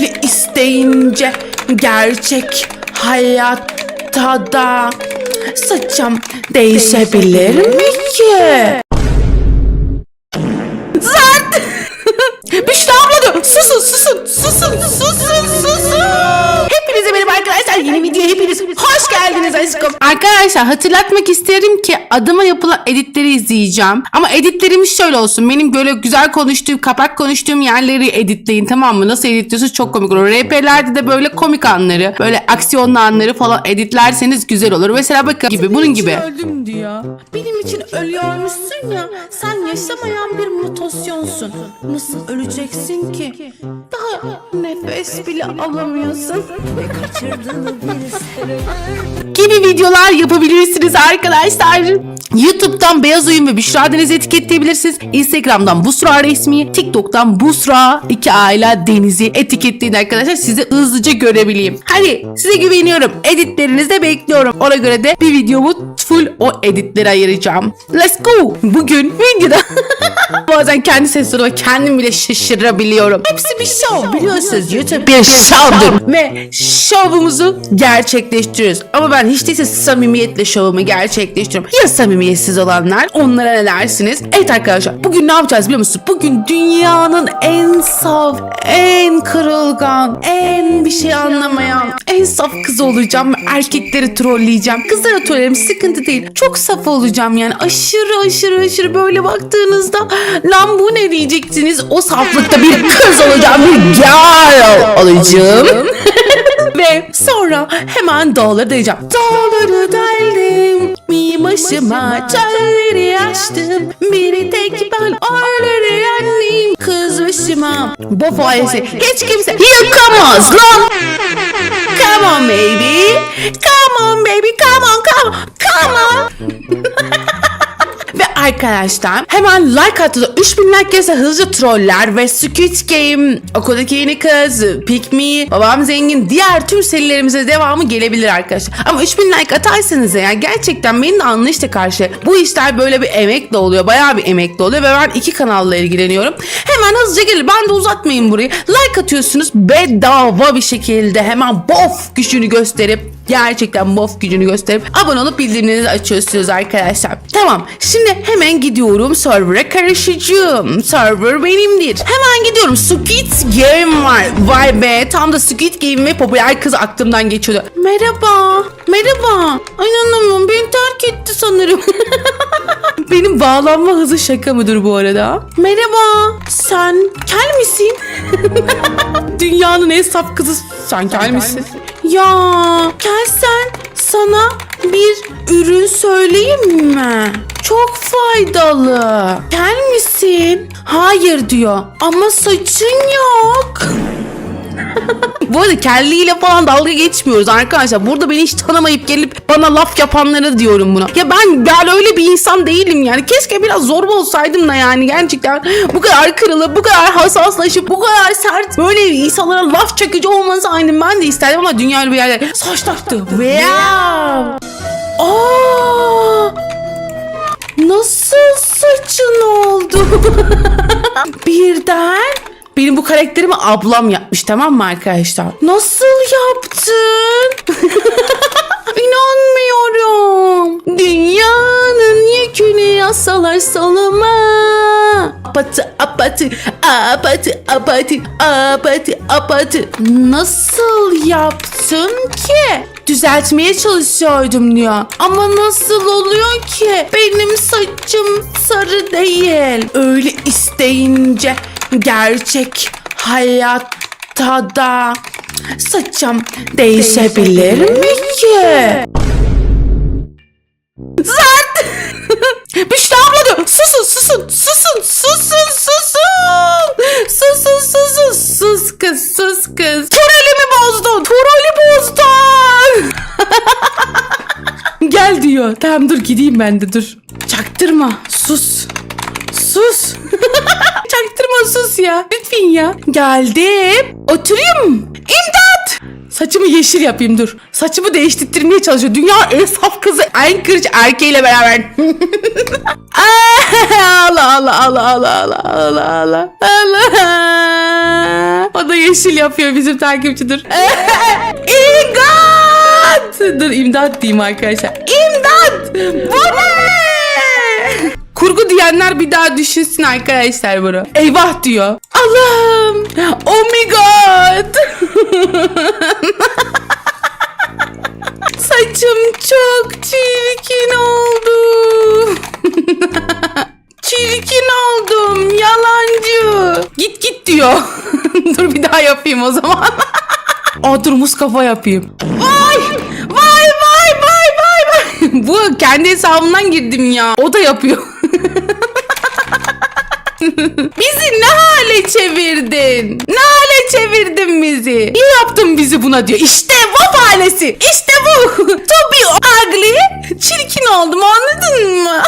Öyle isteyince gerçek hayatta da saçım değişebilir mi ki? Büşra abla diyor. Susun susun susun susun susun. Hepinize merhaba arkadaşlar. Yeni videoya hepiniz hoş geldiniz aşkım. Arkadaşlar hatırlatmak isterim ki adıma yapılan editleri izleyeceğim. Ama editlerimiz şöyle olsun. Benim böyle güzel konuştuğum, kapak konuştuğum yerleri editleyin tamam mı? Nasıl editliyorsunuz çok komik olur. RP'lerde de böyle komik anları, böyle aksiyonlu anları falan editlerseniz güzel olur. Mesela bakın gibi bunun gibi. öldüm diyor. Benim için ölüyormuşsun ya. Sen yaşamayan bir mutasyonsun. Nasıl öleceksin ki? Daha nefes bile alamıyorsun. gibi videolar yapabilirsiniz arkadaşlar. YouTube'dan Beyaz Oyun ve Büşra Deniz'i etiketleyebilirsiniz. Instagram'dan Busra Resmi, TikTok'tan Busra 2 Ayla Deniz'i etiketleyin arkadaşlar. Sizi hızlıca görebileyim. Hadi size güveniyorum. Editlerinizi de bekliyorum. Ona göre de bir videomu full o editlere ayıracağım. Let's go. Bugün videoda bazen kendi seslerime kendim bile şaşırabiliyorum. Hepsi bir show biliyorsunuz. YouTube bir show'dur. Ve şovumuzu gerçekleştiriyoruz. Ama ben hiç değilse samimiyetle şovumu gerçekleştiriyorum. Ya samimiyetsiz olanlar? Onlara ne dersiniz? Evet arkadaşlar bugün ne yapacağız biliyor musunuz? Bugün dünyanın en saf, en kırılgan, en bir şey anlamayan, en saf kızı olacağım. Erkekleri trolleyeceğim. Kızlara trollerim sıkıntı değil. Çok saf olacağım yani. Aşırı aşırı aşırı böyle baktığınızda lan bu ne diyeceksiniz? O saflıkta bir kız olacağım. Bir girl olacağım. Ve sonra hemen dağları dayayacağım. Dağları deldim. Bir başıma çölleri açtım. Biri tek ben orları yendim. Kız başıma. Bu faiz'i hiç kimse yıkamaz lan. Come on baby. Come on baby. Come on come on. Come on. Arkadaşlar hemen like attı 3000 like gelirse hızlıca troller ve Squid Game, okuldaki yeni kız, Pick Me, babam zengin diğer tüm serilerimize devamı gelebilir arkadaşlar. Ama 3000 like atarsanız ya gerçekten benim de anlayışla karşı bu işler böyle bir emekle oluyor. Bayağı bir emekle oluyor ve ben iki kanalla ilgileniyorum. Hemen hızlıca gelir. Ben de uzatmayın burayı. Like atıyorsunuz bedava bir şekilde hemen bof gücünü gösterip gerçekten bof gücünü gösterip abone olup bildirimlerinizi açıyorsunuz arkadaşlar. Tamam şimdi hemen gidiyorum server'a karışacağım. Server benimdir. Hemen gidiyorum. Squid Game var. Vay be tam da Squid Game ve popüler kız aklımdan geçiyordu. Merhaba. Merhaba. İnanamıyorum beni terk etti sanırım. Benim bağlanma hızı şaka mıdır bu arada? Merhaba. Sen kel misin? Dünyanın en saf kızı sen kel misin? Ya kelsen sana bir ürün söyleyeyim mi? Çok faydalı. Kel misin? Hayır diyor. Ama saçın yok. Bu arada kelliyle falan dalga geçmiyoruz arkadaşlar. Burada beni hiç tanımayıp gelip bana laf yapanlara diyorum buna. Ya ben ben öyle bir insan değilim yani. Keşke biraz zorba olsaydım da yani gerçekten bu kadar kırılıp bu kadar hassaslaşıp bu kadar sert böyle insanlara laf çakıcı olmasaydım ben de isterdim ama dünya öyle bir yerde saç taktı. Wow. Aa! Nasıl saçın oldu? Birden benim bu karakterimi ablam yapmış tamam mı arkadaşlar? Nasıl yaptın? İnanmıyorum. Dünyanın yükünü yasalar salıma. Apatı apatı apatı apatı apatı apatı. Nasıl yaptın ki? Düzeltmeye çalışıyordum diyor. Ama nasıl oluyor ki? Benim saçım sarı değil. Öyle isteyince gerçek hayatta da saçım değişebilir mi ki? Zart! Büşra abla diyor. Susun susun susun susun susun. Susun susun sus kız sus kız. Toralimi bozdun. Torali bozdun. Gel diyor. Tamam dur gideyim ben de dur. Çaktırma. Sus. sus. Çaktırma sus ya. Lütfen ya. Geldim. Oturayım. İmdat. Saçımı yeşil yapayım dur. Saçımı değiştirmeye çalışıyor. Dünya en saf kızı en kırıcı erkeğiyle beraber. Allah Allah Allah Allah Allah Allah Allah Allah. O da yeşil yapıyor bizim takipçi dur. İmdat. Dur imdat diyeyim arkadaşlar. İmdat. Bu ne? Kurgu diyenler bir daha düşünsün arkadaşlar bunu. Eyvah diyor. Allah'ım. Oh my god. Saçım çok çirkin oldu. çirkin oldum. Yalancı. Git git diyor. dur bir daha yapayım o zaman. Aa dur muz kafa yapayım. Vay! Vay vay vay vay vay. Bu kendi hesabımdan girdim ya. O da yapıyor. Bizi ne hale çevirdin? Ne hale çevirdin bizi? Niye yaptın bizi buna diyor. İşte WAP ailesi. İşte bu. to be ugly. Çirkin oldum anladın mı?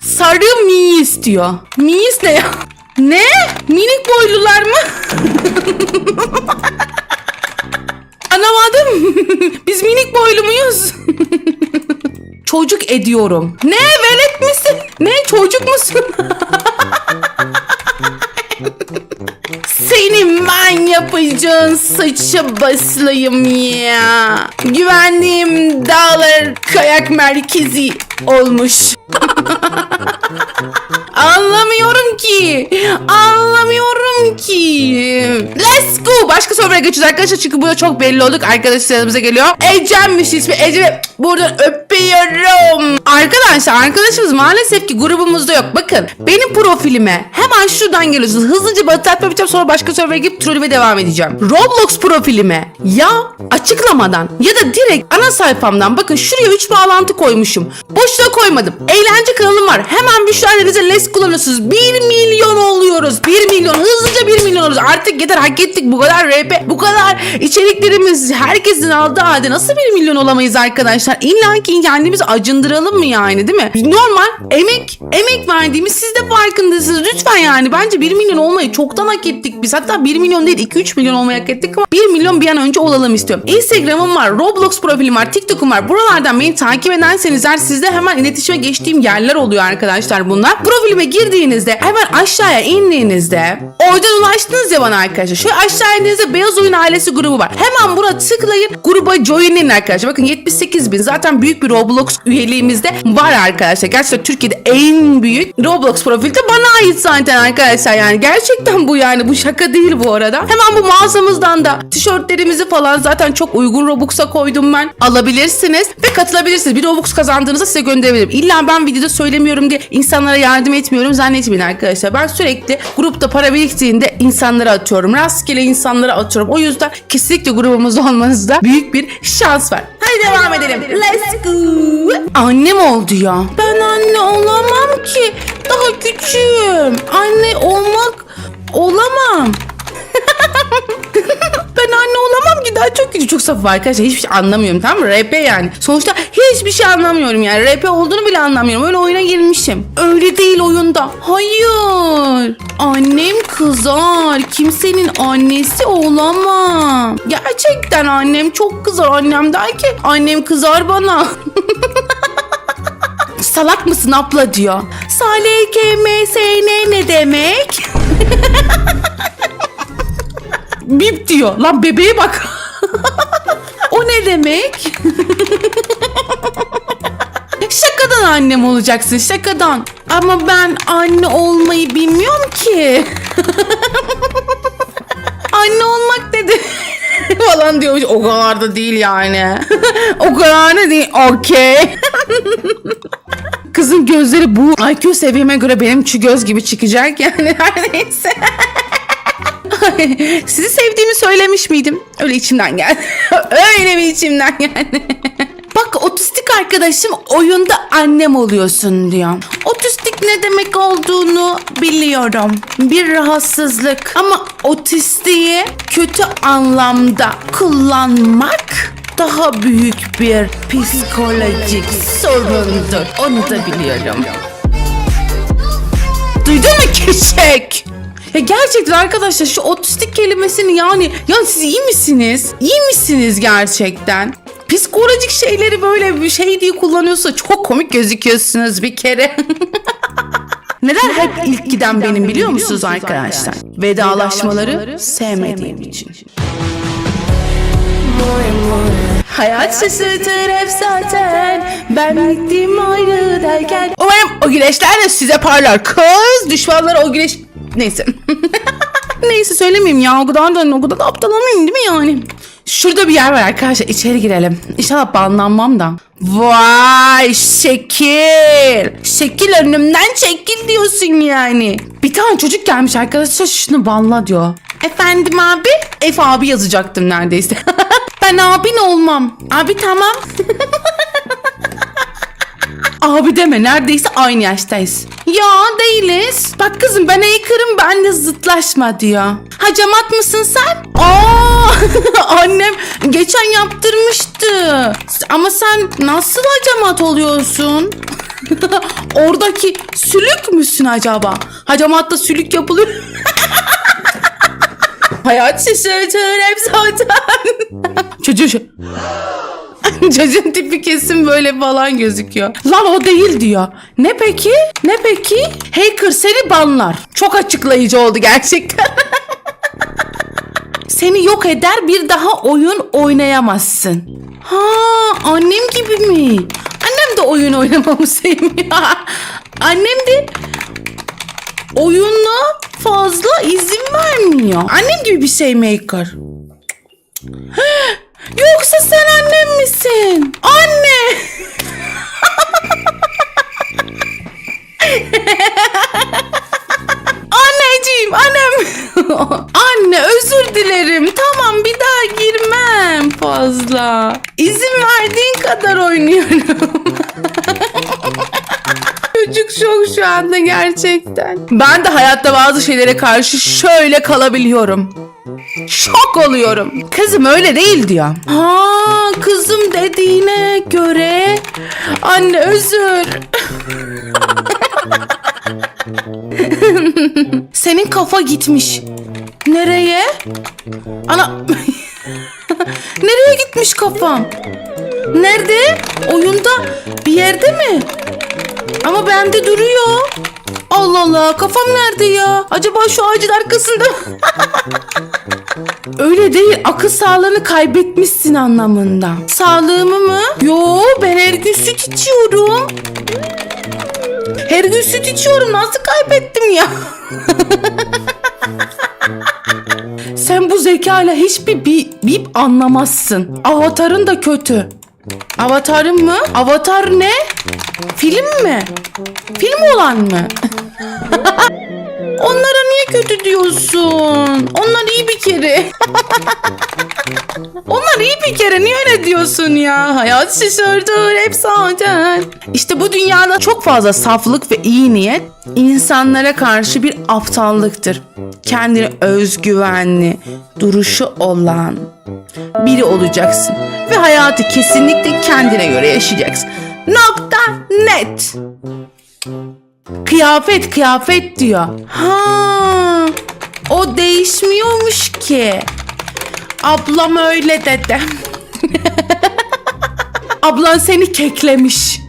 Sarı mi istiyor. Miyiz ne ya? Ne? Minik boylular mı? Anlamadım. Biz minik boylu muyuz? Çocuk ediyorum. Ne velet misin? Ne çocuk musun? Senin ben yapacağın saça basılayım ya. Güvendiğim dağlar kayak merkezi olmuş. Anlamıyorum ki. Anlamıyorum ki. Let's go. Başka soruya geçiyoruz arkadaşlar çünkü burada çok belli olduk. Arkadaşlarımıza geliyor. Ecem'miş ismi. Ece buradan öpüyorum. Arkadaşlar arkadaşımız maalesef ki grubumuzda yok. Bakın benim profilime hemen şuradan geliyorsunuz. Hızlıca batı yapacağım sonra başka soruya girip trollüme devam edeceğim. Roblox profilime ya açıklamadan ya da direkt ana sayfamdan bakın şuraya 3 bağlantı koymuşum. Boşuna koymadım. Eğlence kanalım var. Hemen bir şu annenize les kullanıyorsunuz. 1 milyon oluyoruz. 1 milyon. Hızlıca 1 milyon oluyoruz. Artık yeter hak ettik. Bu kadar rap, bu kadar içeriklerimiz herkesin aldığı halde nasıl 1 milyon olamayız arkadaşlar? İlla ki kendimizi acındıralım mı yani değil mi? Normal emek emek verdiğimiz siz de farkındasınız. Lütfen yani bence 1 milyon olmayı çoktan hak ettik biz. Hatta 1 milyon değil 2-3 milyon olmayı hak ettik ama 1 milyon bir an önce olalım istiyorum. Instagram'ım var, Roblox profilim var, TikTok'um var. Buralardan beni takip ederseniz eğer sizde hemen iletişime geçtiğim yerler oluyor arkadaşlar bunlar. Profilime girdiğinizde hemen aşağıya indiğinizde oradan ulaştınız ya bana arkadaşlar. Şöyle aşağı indiğinizde Beyaz Oyun Ailesi grubu var. Hemen buna tıklayın. Gruba join'in arkadaşlar. Bakın 78 bin. Zaten büyük bir Roblox üyeliğimizde var arkadaşlar. Gerçekten Türkiye'de en büyük Roblox profili de bana ait zaten arkadaşlar. Yani gerçekten bu yani. Bu şaka değil bu arada. Hemen bu mağazamızdan da tişörtlerimizi falan zaten çok uygun Robux'a koydum ben. Alabilirsiniz ve katılabilirsiniz. Bir Robux kazandığınızda size gönderebilirim. İlla ben videoda söylemiyorum diye insanlara yardım etmiyorum zannetmeyin arkadaşlar. Ben sürekli grupta para biriktiğinde insanlara atıyorum. Rastgele insanlara atıyorum. O yüzden kesinlikle grubumuzda olmanızda büyük bir şans var. Hadi devam edelim. Let's go. Annem oldu ya. Ben anne olamam ki. Daha küçüğüm. Anne olmak olamam. ben anne olamam ki. Daha çok küçük çok saf arkadaşlar. Hiçbir şey anlamıyorum tamam mı? RP yani. Sonuçta hiçbir şey anlamıyorum yani. RP olduğunu bile anlamıyorum. Öyle oyuna girmişim. Öyle değil oyunda. Hayır. Annem kızar. Kimsenin annesi olamam. Gerçekten annem çok kızar. Annem der ki annem kızar bana. Salak mısın abla diyor. Salih KMSN ne demek Bip diyor. Lan bebeğe bak. o ne demek? şakadan annem olacaksın şakadan. Ama ben anne olmayı bilmiyorum ki. anne olmak dedi. falan diyormuş. O kadar da değil yani. o kadar da değil. Okey. Kızın gözleri bu IQ seviyeme göre benim çü göz gibi çıkacak yani her neyse. Sizi sevdiğimi söylemiş miydim? Öyle içimden geldi. Öyle bir içimden geldi. Bak otistik arkadaşım oyunda annem oluyorsun diyor. Otistik ne demek olduğunu biliyorum. Bir rahatsızlık ama otistiği kötü anlamda kullanmak daha büyük bir psikolojik sorundur. Onu da biliyorum. Duydun mu keçek? Ya gerçekten arkadaşlar şu otistik kelimesini yani ya siz iyi misiniz? İyi misiniz gerçekten? Psikolojik şeyleri böyle bir şey diye kullanıyorsa çok komik gözüküyorsunuz bir kere. Neden hep ilk giden benim biliyor musunuz arkadaşlar? Vedalaşmaları sevmediğim için. Hayat şaşırtır hep zaten Ben gittim ayrı derken Umarım o güneşler de size parlar Kız düşmanları o güneş Neyse. Neyse söylemeyeyim ya. O kadar da o kadar da aptal olmayayım değil mi yani? Şurada bir yer var arkadaşlar. İçeri girelim. İnşallah banlanmam da. Vay şekil. Şekil önümden çekil diyorsun yani. Bir tane çocuk gelmiş arkadaşlar şunu banla diyor. Efendim abi? F abi yazacaktım neredeyse. Ben abin olmam. Abi tamam. Abi deme neredeyse aynı yaştayız. Ya değiliz. Bak kızım ben haker'ım ben de zıtlaşma diyor. Hacamat mısın sen? Aa annem geçen yaptırmıştı. Ama sen nasıl hacamat oluyorsun? Oradaki sülük müsün acaba? Hacamatta sülük yapılıyor. Hayat şaşırtır hep zaten. Çocuğu şu- Çocuğun tipi kesin böyle falan gözüküyor. Lan o değil diyor. Ne peki? Ne peki? Hacker seni banlar. Çok açıklayıcı oldu gerçekten. seni yok eder bir daha oyun oynayamazsın. Ha annem gibi mi? Annem de oyun oynamamı sevmiyor. Annem de oyuna fazla izin vermiyor. Annem gibi bir şey maker. Yoksa sen annem misin? Anne! Anneciğim, annem. Anne özür dilerim. Tamam bir daha girmem fazla. İzin verdiğin kadar oynuyorum. Çocuk şok şu anda gerçekten. Ben de hayatta bazı şeylere karşı şöyle kalabiliyorum. Şok oluyorum. Kızım öyle değil diyor. Ha kızım dediğine göre anne özür. Senin kafa gitmiş. Nereye? Ana Nereye gitmiş kafam? Nerede? Oyunda bir yerde mi? Ama bende duruyor. Allah Allah kafam nerede ya? Acaba şu ağacın arkasında? Öyle değil akıl sağlığını kaybetmişsin anlamında. Sağlığımı mı? Yo ben her gün süt içiyorum. Her gün süt içiyorum nasıl kaybettim ya? Sen bu zekayla hiçbir bip, bip anlamazsın. Avatarın da kötü. Avatarın mı? Avatar ne? Film mi? Film olan mı? Onlara niye kötü diyorsun? Onlar iyi bir kere. Onlar iyi bir kere niye öyle diyorsun ya? Hayat şaşırdır hep zaten. İşte bu dünyada çok fazla saflık ve iyi niyet insanlara karşı bir aptallıktır. Kendine özgüvenli, duruşu olan biri olacaksın. Ve hayatı kesinlikle kendine göre yaşayacaksın. Nokta net. Kıyafet kıyafet diyor. Ha, o değişmiyormuş ki. Ablam öyle dedi. Ablan seni keklemiş.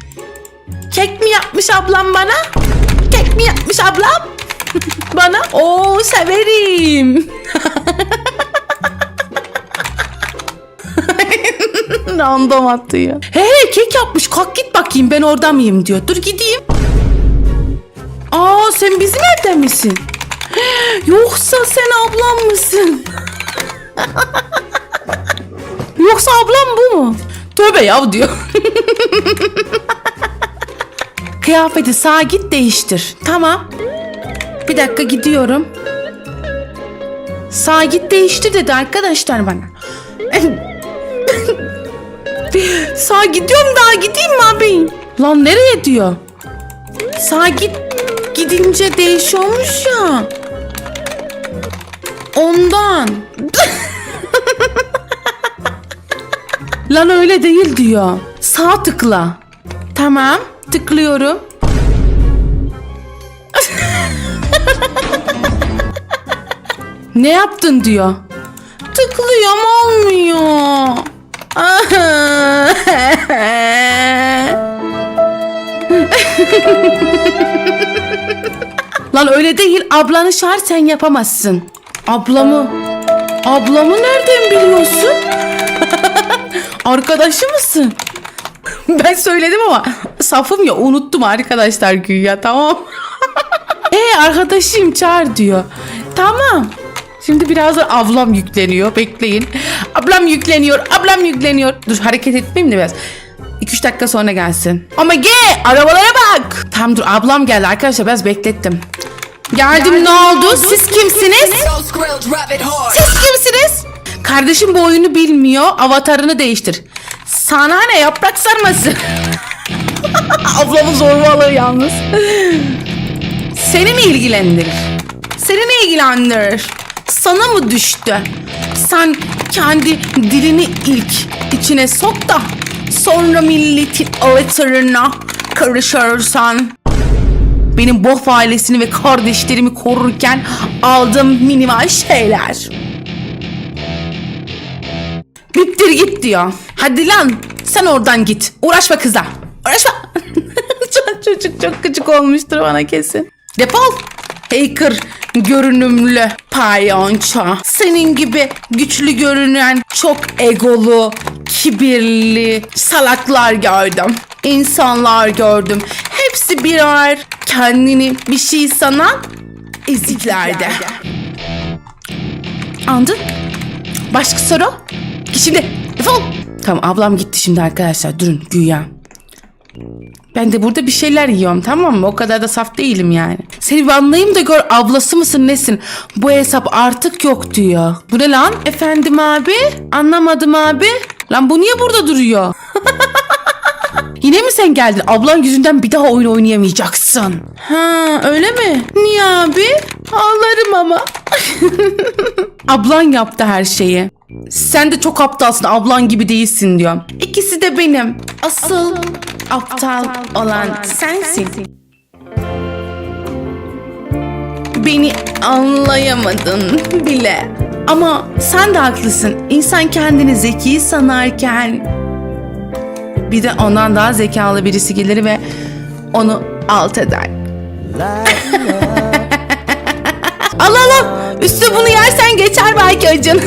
Kek mi yapmış ablam bana? Kek mi yapmış ablam? bana? Oo severim. Random attı ya. He kek yapmış kalk git bakayım ben orada mıyım diyor. Dur gideyim. Aa sen bizim evde misin? Yoksa sen ablam mısın? Yoksa ablam bu mu? Tövbe yav diyor. Kıyafeti sağa git değiştir. Tamam. Bir dakika gidiyorum. Sağa git değiştir dedi arkadaşlar bana. Sağa gidiyorum daha gideyim mi abi? Lan nereye diyor? Sağa git gidince değişiyormuş ya. Ondan. Lan öyle değil diyor. Sağ tıkla. Tamam. Tıklıyorum. ne yaptın diyor. Tıklıyorum olmuyor. Lan öyle değil. Ablanı çağır sen yapamazsın. Ablamı. Ablamı nereden biliyorsun? Arkadaşı mısın? ben söyledim ama safım ya unuttum arkadaşlar güya tamam. e arkadaşım çağır diyor. Tamam. Şimdi birazdan ablam yükleniyor. Bekleyin. Ablam yükleniyor. Ablam yükleniyor. Dur hareket etmeyeyim de biraz. 2-3 dakika sonra gelsin. Ama ge arabalara bak. Tamam dur ablam geldi arkadaşlar biraz beklettim. Geldim, ne oldu? Siz kimsiniz? Siz kimsiniz? Kardeşim bu oyunu bilmiyor. Avatarını değiştir. Sana ne yaprak sarması? Ablamın zorbalığı yalnız. Seni mi ilgilendirir? Seni ne ilgilendirir? Sana mı düştü? Sen kendi dilini ilk içine sok da sonra milletin avatarına karışırsan benim Bof ailesini ve kardeşlerimi korurken aldığım minimal şeyler. Bittir git diyor. Hadi lan sen oradan git. Uğraşma kızla. Uğraşma. Çocuk çok küçük olmuştur bana kesin. Defol. Hacker görünümlü payonço. Senin gibi güçlü görünen çok egolu, kibirli salaklar gördüm. İnsanlar gördüm. Hepsi birer kendini bir şey sanan eziklerde. Anladın? Başka soru? Şimdi. Defol. Tamam ablam gitti şimdi arkadaşlar. Durun güya. Ben de burada bir şeyler yiyorum tamam mı? O kadar da saf değilim yani. Seni bir anlayayım da gör ablası mısın nesin? Bu hesap artık yok diyor. Bu ne lan? Efendim abi? Anlamadım abi. Lan bu niye burada duruyor? Yine mi sen geldin? Ablan yüzünden bir daha oyun oynayamayacaksın. Ha öyle mi? Niye abi? Ağlarım ama. Ablan yaptı her şeyi. Sen de çok aptalsın ablan gibi değilsin diyor. İkisi de benim. Asıl aptal olan sensin. Beni anlayamadın bile. Ama sen de haklısın. İnsan kendini zeki sanarken bir de ondan daha zekalı birisi gelir ve onu alt eder. Allah Allah! Üstü bunu yersen geçer belki acın.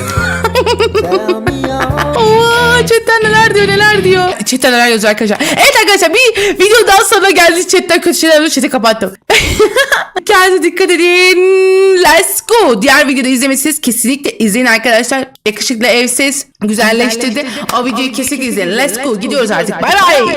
Oo, chatten neler diyor neler diyor. Chatten neler yazıyor arkadaşlar. Evet arkadaşlar bir video daha sonra geldi chatten kötü şeyler oluyor chat'i kapattım. Kendinize dikkat edin. Let's go. Diğer videoda izlemediyseniz kesinlikle izleyin arkadaşlar. Yakışıklı evsiz güzelleştirdi. O videoyu kesinlikle izleyin. Let's go. Gidiyoruz artık. Bay bay.